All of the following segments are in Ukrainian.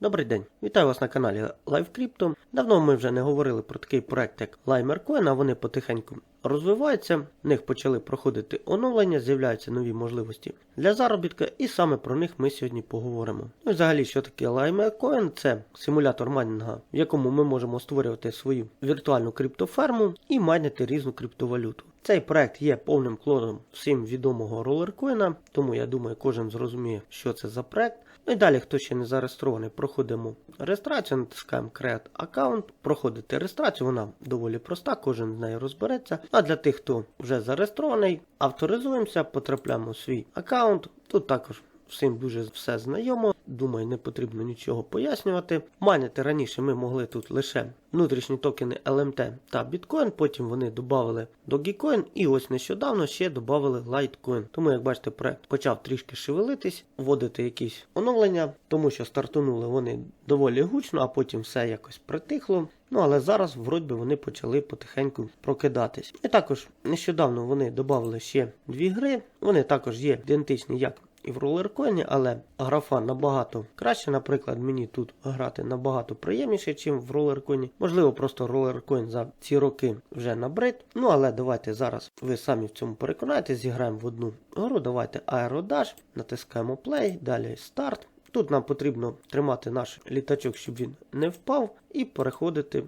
Добрий день, вітаю вас на каналі Live Crypto. Давно ми вже не говорили про такий проект, як Limercoin, а вони потихеньку розвиваються. В них почали проходити оновлення, з'являються нові можливості для заробітку, і саме про них ми сьогодні поговоримо. Ну і взагалі, що таке Limercoin? Це симулятор майнінга, в якому ми можемо створювати свою віртуальну криптоферму і майнити різну криптовалюту. Цей проект є повним клоном всім відомого ролеркоїна, тому я думаю, кожен зрозуміє, що це за проект. Ну і далі, хто ще не зареєстрований, проходимо реєстрацію, натискаємо Create Account, проходити реєстрацію, вона доволі проста, кожен з нею розбереться. А для тих, хто вже зареєстрований, авторизуємося, потрапляємо у свій аккаунт. Тут також всім дуже все знайомо. Думаю, не потрібно нічого пояснювати. Майнити раніше ми могли тут лише внутрішні токени LMT та Bitcoin, потім вони додали Dogecoin і ось нещодавно ще додали Litecoin. Тому, як бачите, проект почав трішки шевелитись, вводити якісь оновлення, тому що стартанули вони доволі гучно, а потім все якось притихло. Ну але зараз, вроді вони почали потихеньку прокидатись. І також нещодавно вони додали ще дві гри. Вони також є ідентичні як і в ролеркоїні, але графа набагато краще. Наприклад, мені тут грати набагато приємніше, ніж в ролеркоїні. Можливо, просто ролеркоін за ці роки вже набрид. Ну але давайте зараз ви самі в цьому переконаєтесь, зіграємо в одну гру. Давайте аеродаш, натискаємо play, далі старт. Тут нам потрібно тримати наш літачок, щоб він не впав, і переходити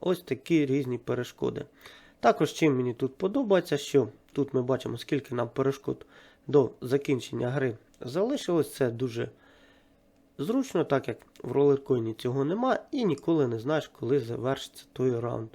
ось такі різні перешкоди. Також чим мені тут подобається, що тут ми бачимо, скільки нам перешкод до закінчення гри залишилось. Це дуже зручно, так як в ролеркоїні цього нема, і ніколи не знаєш, коли завершиться той раунд.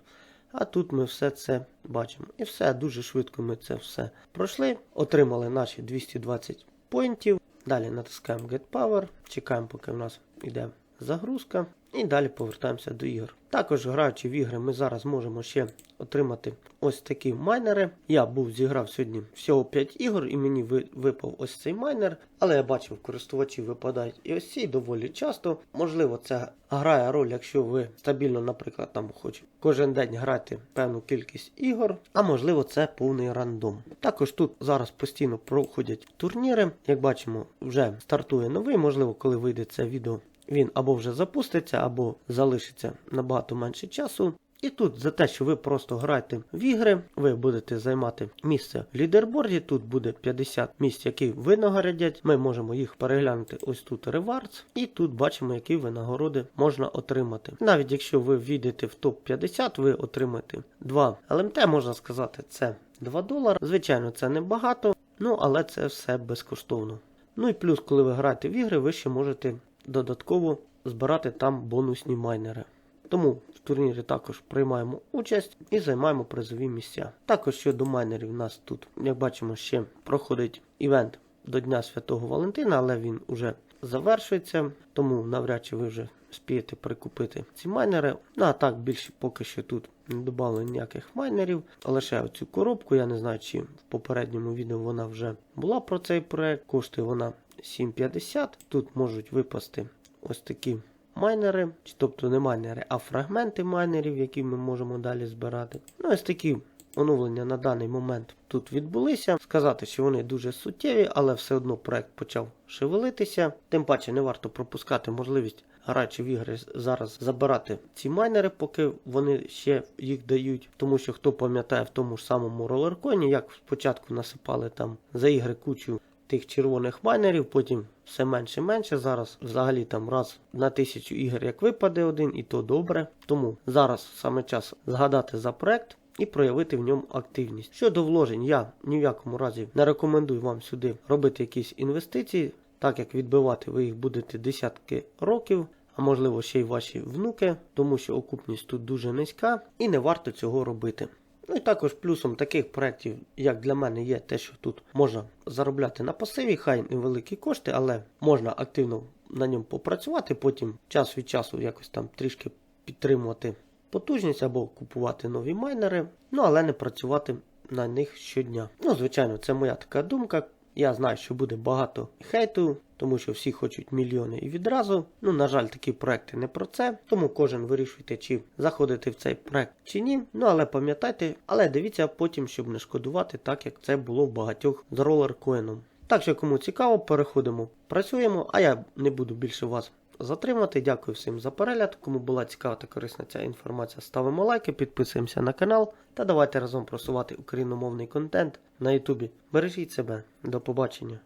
А тут ми все це бачимо. І все, дуже швидко ми це все пройшли. Отримали наші 220 поінтів. Далі натискаємо Get Power, чекаємо, поки в нас йде загрузка. І далі повертаємося до ігор. Також граючи в ігри, ми зараз можемо ще отримати ось такі майнери. Я був зіграв сьогодні всього 5 ігор, і мені випав ось цей майнер. Але я бачив, користувачі випадають і ось ці доволі часто. Можливо, це грає роль, якщо ви стабільно, наприклад, там хочете кожен день грати певну кількість ігор, а можливо, це повний рандом. Також тут зараз постійно проходять турніри. Як бачимо, вже стартує новий. Можливо, коли вийде це відео, він або вже запуститься, або залишиться набагато менше часу. І тут за те, що ви просто граєте в ігри, ви будете займати місце в лідерборді. Тут буде 50 місць, які винагородять. Ми можемо їх переглянути ось тут Rewards, і тут бачимо, які винагороди можна отримати. Навіть якщо ви війдете в топ-50, ви отримаєте 2 ЛМТ, можна сказати, це 2 долари. Звичайно, це не багато, ну але це все безкоштовно. Ну і плюс, коли ви граєте в ігри, ви ще можете додатково збирати там бонусні майнери. Тому в турнірі також приймаємо участь і займаємо призові місця. Також щодо майнерів, у нас тут, як бачимо, ще проходить івент до Дня Святого Валентина, але він уже завершується, тому навряд чи ви вже спієте прикупити ці майнери. Ну а так більше поки що тут не додали ніяких майнерів. Лише оцю коробку, я не знаю, чи в попередньому відео вона вже була про цей проект. Коштує вона 7,50. Тут можуть випасти ось такі майнери, тобто не майнери, а фрагменти майнерів, які ми можемо далі збирати. Ну, ось такі оновлення на даний момент тут відбулися. Сказати, що вони дуже суттєві, але все одно проект почав шевелитися. Тим паче не варто пропускати можливість. Граючи в ігри зараз забирати ці майнери, поки вони ще їх дають. Тому що хто пам'ятає в тому ж самому ролерконі, як спочатку насипали там за ігри кучу тих червоних майнерів, потім все менше менше. Зараз взагалі там раз на тисячу ігор як випаде один, і то добре. Тому зараз саме час згадати за проект. І проявити в ньому активність. Щодо вложень, я ні в якому разі не рекомендую вам сюди робити якісь інвестиції, так як відбивати ви їх будете десятки років, а можливо ще й ваші внуки, тому що окупність тут дуже низька і не варто цього робити. Ну і також плюсом таких проєктів, як для мене, є те, що тут можна заробляти на пасиві, хай невеликі кошти, але можна активно на ньому попрацювати, потім час від часу якось там трішки підтримувати потужність або купувати нові майнери, ну але не працювати на них щодня. Ну, звичайно, це моя така думка. Я знаю, що буде багато хейту, тому що всі хочуть мільйони і відразу. Ну, на жаль, такі проекти не про це. Тому кожен вирішуйте, чи заходити в цей проект чи ні. Ну але пам'ятайте, але дивіться потім, щоб не шкодувати, так як це було в багатьох з ролеркоїном. Так що, кому цікаво, переходимо, працюємо, а я не буду більше вас затримати. Дякую всім за перегляд. Кому була цікава та корисна ця інформація, ставимо лайки, підписуємося на канал та давайте разом просувати україномовний контент на Ютубі. Бережіть себе, до побачення.